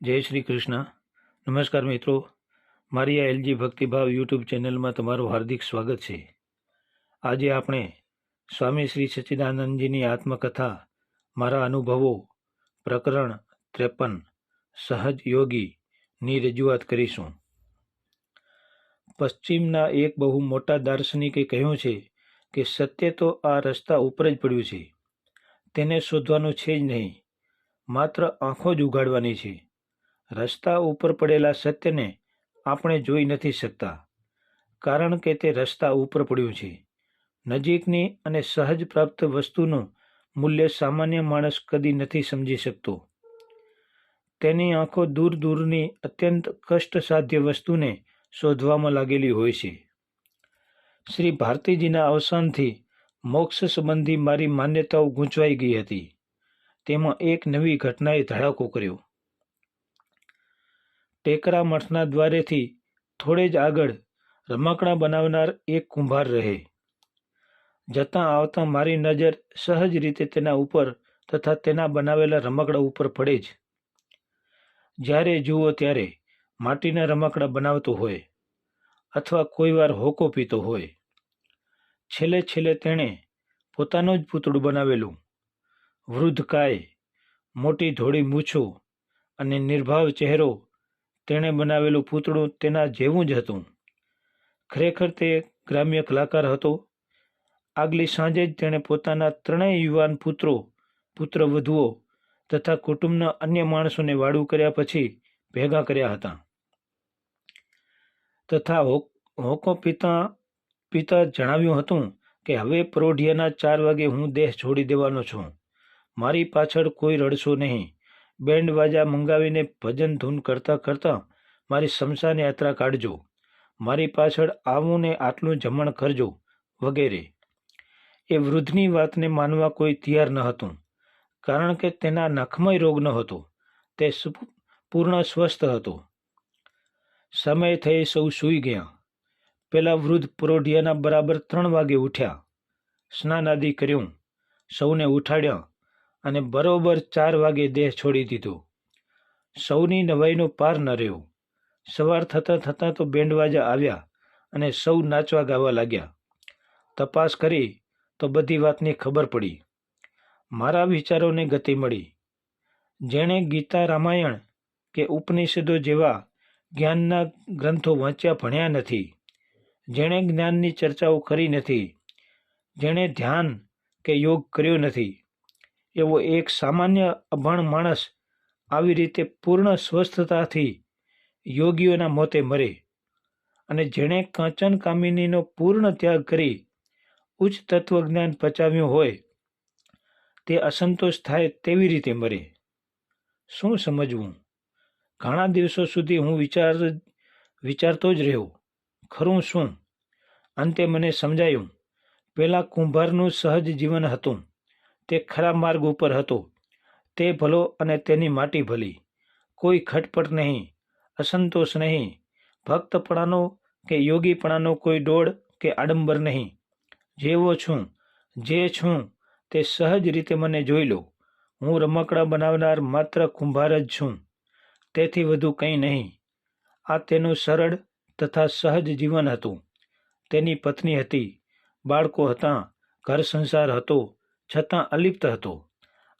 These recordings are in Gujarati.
જય શ્રી કૃષ્ણ. નમસ્કાર મિત્રો. મારી આ એલજી ભક્તિભાવ યુટ્યુબ ચેનલમાં તમારું હાર્દિક સ્વાગત છે. આજે આપણે સ્વામી શ્રી સચ્ચિદાનંદજીની આત્મકથા, મારા અનુભવો, પ્રકરણ ત્રેપન, સહજ યોગીની રજૂઆત કરીશું. પશ્ચિમના એક બહુ મોટા દાર્શનિકે કહ્યું છે કે સત્ય તો આ રસ્તા ઉપર જ પડ્યું છે. તેને શોધવાનું છે જ નહીં, માત્ર આંખો જ ઉગાડવાની છે. રસ્તા ઉપર પડેલા સત્યને આપણે જોઈ નથી શકતા, કારણ કે તે રસ્તા ઉપર પડ્યું છે. નજીકની અને સહજ પ્રાપ્ત વસ્તુનું મૂલ્ય સામાન્ય માણસ કદી નથી સમજી શકતો. તેની આંખો દૂર દૂરની અત્યંત કષ્ટ સાધ્ય વસ્તુને શોધવામાં લાગેલી હોય છે. શ્રી ભારતીજીના અવસાનથી મોક્ષ સંબંધી મારી માન્યતાઓ ગૂંચવાઈ ગઈ હતી. તેમાં એક નવી ઘટનાએ ધડાકો કર્યો. ટેકરા મઠના દ્વારેથી થોડે જ આગળ રમકડાં બનાવનાર એક કુંભાર રહે. જતાં આવતાં મારી નજર સહજ રીતે તેના ઉપર તથા તેના બનાવેલા રમકડા ઉપર પડે જ. જ્યારે જુઓ ત્યારે માટીના રમકડા બનાવતો હોય અથવા કોઈવાર હોકો પીતો હોય. છેલ્લે છેલ્લે તેણે પોતાનું જ પૂતળું બનાવેલું. વૃદ્ધ કાય મોટી ધોળી મૂછો અને નિર્ભાવ ચહેરો તેણે બનાવેલું પૂતળું તેના જેવું જ હતું. ખરેખર તે ગ્રામ્ય કલાકાર હતો. આગલી સાંજે જ તેણે પોતાના ત્રણેય યુવાન પુત્રો, પુત્ર વધુઓ તથા કુટુંબના અન્ય માણસોને વાડું કર્યા પછી ભેગા કર્યા હતા. તથા હોકો પિતા પિતા જણાવ્યું હતું કે, હવે પરોઢિયાના ચાર વાગે હું દેહ છોડી દેવાનો છું. મારી પાછળ કોઈ રડશો નહીં. બેન્ડ વાજા મંગાવીને ભજન ધૂન કરતાં કરતાં મારી શમશાન યાત્રા કાઢજો. મારી પાછળ આવું ને આટલું જમણ કરજો, વગેરે. એ વૃદ્ધની વાતને માનવા કોઈ તૈયાર ન હતું, કારણ કે તેના નખમય રોગ ન હતો. તે પૂર્ણ સ્વસ્થ હતો. સમય થઈ સૌ સૂઈ ગયા. પેલા વૃદ્ધ પરોઢિયાના બરાબર ત્રણ વાગે ઉઠ્યા. સ્નાન આદિ કર્યું. સૌને ઉઠાડ્યા. અને બરોબર ચાર વાગે દેહ છોડી દીધો. સૌની નવાઈનો પાર ન રહ્યો. સવાર થતાં થતાં તો બેન્ડવાજા આવ્યા અને સૌ નાચવા ગાવા લાગ્યા. તપાસ કરી તો બધી વાતની ખબર પડી. મારા વિચારોને ગતિ મળી. જેણે ગીતા રામાયણ કે ઉપનિષદો જેવા જ્ઞાનના ગ્રંથો વાંચ્યા ભણ્યા નથી. જેણે જ્ઞાનની ચર્ચાઓ કરી નથી. જેણે ધ્યાન કે યોગ કર્યો નથી. એવો એક સામાન્ય અભણ માણસ આવી રીતે પૂર્ણ સ્વસ્થતાથી યોગીઓના મોતે મરે અને જેણે કાંચન કામિનીનો પૂર્ણ ત્યાગ કરી ઉચ્ચ તત્વજ્ઞાન પચાવ્યું હોય, તે અસંતોષ થાય તેવી રીતે મરે. શું સમજવું? ઘણા દિવસો સુધી હું વિચાર, વિચારતો જ રહ્યો. ખરું શું? અંતે મને સમજાયું. પહેલાં કુંભારનું સહજ જીવન હતું. તે ખરા માર્ગ ઉપર હતો. તે ભલો અને તેની માટી ભલી. કોઈ ખટપટ નહીં, અસંતોષ નહીં. ભક્તપણાનો કે યોગીપણાનો કોઈ ડોળ કે આડંબર નહીં. જેવો છું, જે છું, તે સહજ રીતે મને જોઈ લો. હું રમકડા બનાવનાર માત્ર કુંભાર જ છું. તેથી વધુ કંઈ નહીં. આ તેનું સરળ તથા સહજ જીવન હતું. તેની પત્ની હતી, બાળકો હતા, ઘર સંસાર હતો છતાં અલિપ્ત હતો.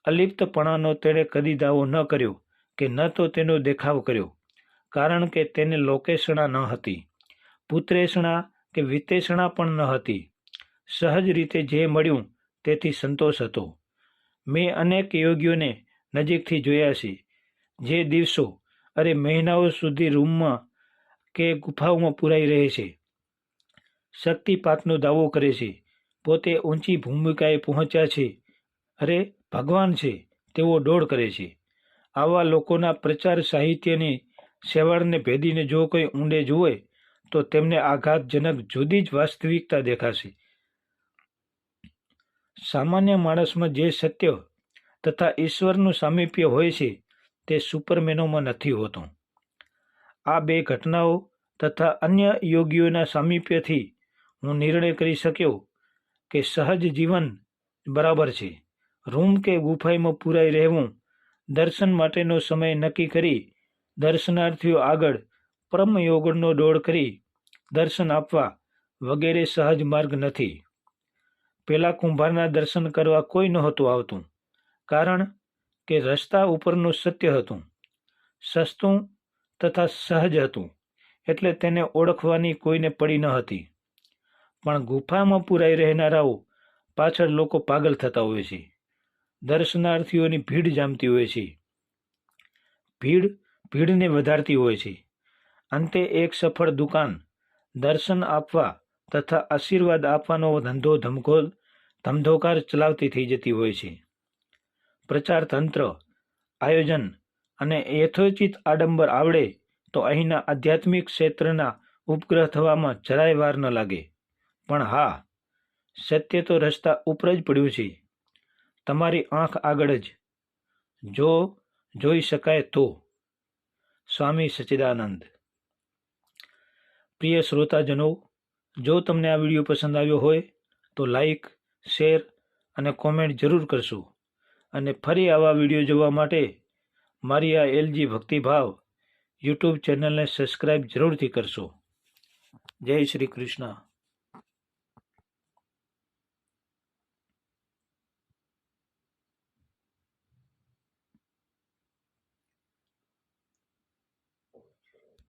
અલિપ્તપણાનો તેણે કદી દાવો ન કર્યો કે ન તો તેનો દેખાવ કર્યો, કારણ કે તેને લોકેશણા ન હતી, પુત્રેષણા કે વિતેષણા પણ ન હતી. સહજ રીતે જે મળ્યું તેથી સંતોષ હતો. મેં અનેક યોગીઓને નજીકથી જોયા છે, જે દિવસો અરે મહિનાઓ સુધી રૂમમાં કે ગુફાઓમાં પુરાઈ રહે છે. શક્તિપાતનો દાવો કરે છે. પોતે ઊંચી ભૂમિકાએ પહોંચ્યા છે. અરે, ભગવાન છે તેવો દોડ કરે છે. આવા લોકોના પ્રચાર સાહિત્યની સેવાળને ભેદીને જો કોઈ ઊંડે જુએ, તો તેમને આઘાતજનક જુદી જ વાસ્તવિકતા દેખાશે. સામાન્ય માણસમાં જે સત્ય તથા ઈશ્વરનું સામીપ્ય હોય છે, તે સુપરમેનોમાં નથી હોતું. આ બે ઘટનાઓ તથા અન્ય યોગીઓના સામીપ્યથી હું નિર્ણય કરી શક્યો કે સહજ જીવન બરાબર છે. રૂમ કે ગુફાઈમાં પૂરાઈ રહેવું, દર્શન માટેનો સમય નક્કી કરી, દર્શનાર્થીઓ આગળ પરમયોગનો દોડ કરી, દર્શન આપવા વગેરે સહજ માર્ગ નથી. પેલા કુંભારના દર્શન કરવા કોઈ નહોતું આવતું, કારણ કે રસ્તા ઉપરનું સત્ય હતું. સસ્તું તથા સહજ હતું, એટલે તેને ઓળખવાની કોઈને પડી ન હતી. પણ ગુફામાં પુરાઈ રહેનારાઓ પાછળ લોકો પાગલ થતા હોય છે. દર્શનાર્થીઓની ભીડ જામતી હોય છે. ભીડ ભીડને વધારતી હોય છે. અંતે એક સફળ દુકાન, દર્શન આપવા તથા આશીર્વાદ આપવાનો ધંધો ધમકો ધમધોકાર ચલાવતી થઈ જતી હોય છે. પ્રચાર તંત્ર, આયોજન અને યથોચિત આડંબર આવડે તો અહીંના આધ્યાત્મિક ક્ષેત્રના ઉપગ્રહ થવામાં જરાય વાર ન લાગે. પણ હા, સત્ય તો રસ્તા ઉપર જ પડ્યું છે. તમારી આંખ આગળ જ. જો જોઈ શકાય તો. સ્વામી સચ્ચિદાનંદ પ્રિય શ્રોતાજનો, જો તમને આ વીડિયો પસંદ આવ્યો હોય, તો લાઈક, શેર અને કોમેન્ટ જરૂર કરશો. અને ફરી આવા વીડિયો જોવા માટે મારી આ એલજી ભક્તિભાવ યુટ્યુબ ચેનલને સબસ્ક્રાઈબ જરૂરથી કરશો. જય શ્રી કૃષ્ણ.